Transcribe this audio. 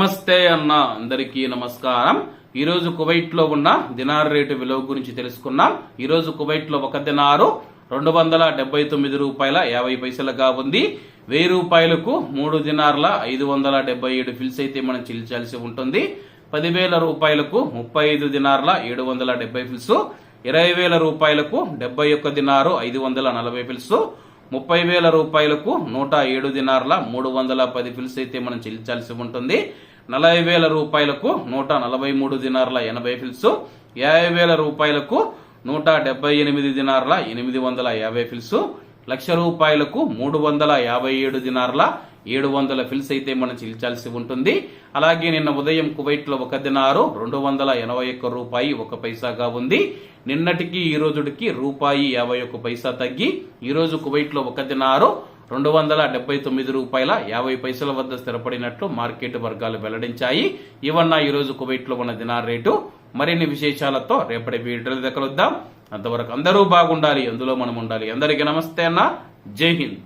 నమస్తే అన్న అందరికీ నమస్కారం. ఈరోజు కువైట్లో కువైట్లో ఉన్న దినార్ రేటు విలువ గురించి తెలుసుకున్నాం. ఈరోజు కువైట్లో కువైట్లో ఒక దినారు రెండు వందల డెబ్బై తొమ్మిది రూపాయల యాభై పైసలుగా ఉంది. వెయ్యి రూపాయలకు మూడు దినార్ల ఐదు వందల డెబ్బై ఏడు ఫిల్స్ అయితే మనం చెల్లించాల్సి ఉంటుంది. పదివేల రూపాయలకు ముప్పై ఐదు దినార్ల ఏడు వందల డెబ్బై ఫిల్స్ ఇరవై వేల రూపాయలకు డెబ్బై ఒక్క దినారు ఐదు వందల నలభై ఫిల్స్ ముప్పై వేల రూపాయలకు నూట ఏడు దినార్ల మూడు వందల పది ఫిల్స్ అయితే మనం చెల్లించాల్సి ఉంటుంది. నలభై వేల రూపాయలకు నూట నలభై మూడు దినార్ల ఎనభై ఫిల్స్ యాభై వేల రూపాయలకు నూట డెబ్బై ఎనిమిది దినార్ల ఎనిమిది వందల యాభై ఫిల్స్ లక్ష రూపాయలకు మూడు వందల యాభై ఏడు దినార్ల ఏడు వందల ఫిల్స్ అయితే మనం చెల్లించాల్సి ఉంటుంది. అలాగే నిన్న ఉదయం కువైట్లో ఒక దినారు రెండు వందల ఎనభై ఒక్క రూపాయి ఒక పైసాగా ఉంది. నిన్నటికి ఈ రోజుకి రూపాయి యాభై ఒక్క పైసా తగ్గి ఈరోజు కువైట్లో ఒక దినారు రెండు వందల డెబ్బై తొమ్మిది రూపాయల యాభై పైసల వద్ద స్థిరపడినట్లు మార్కెట్ వర్గాలు వెల్లడించాయి. ఇవన్న ఈరోజు కువైట్లో ఉన్న దినార్ రేటు. మరిన్ని విశేషాలతో రేపటి వీడియోలు దగ్గర వద్దాం అంతవరకు అందరూ బాగుండాలి. అందులో మనం ఉండాలి. అందరికీ నమస్తే అన్న. జై హింద్.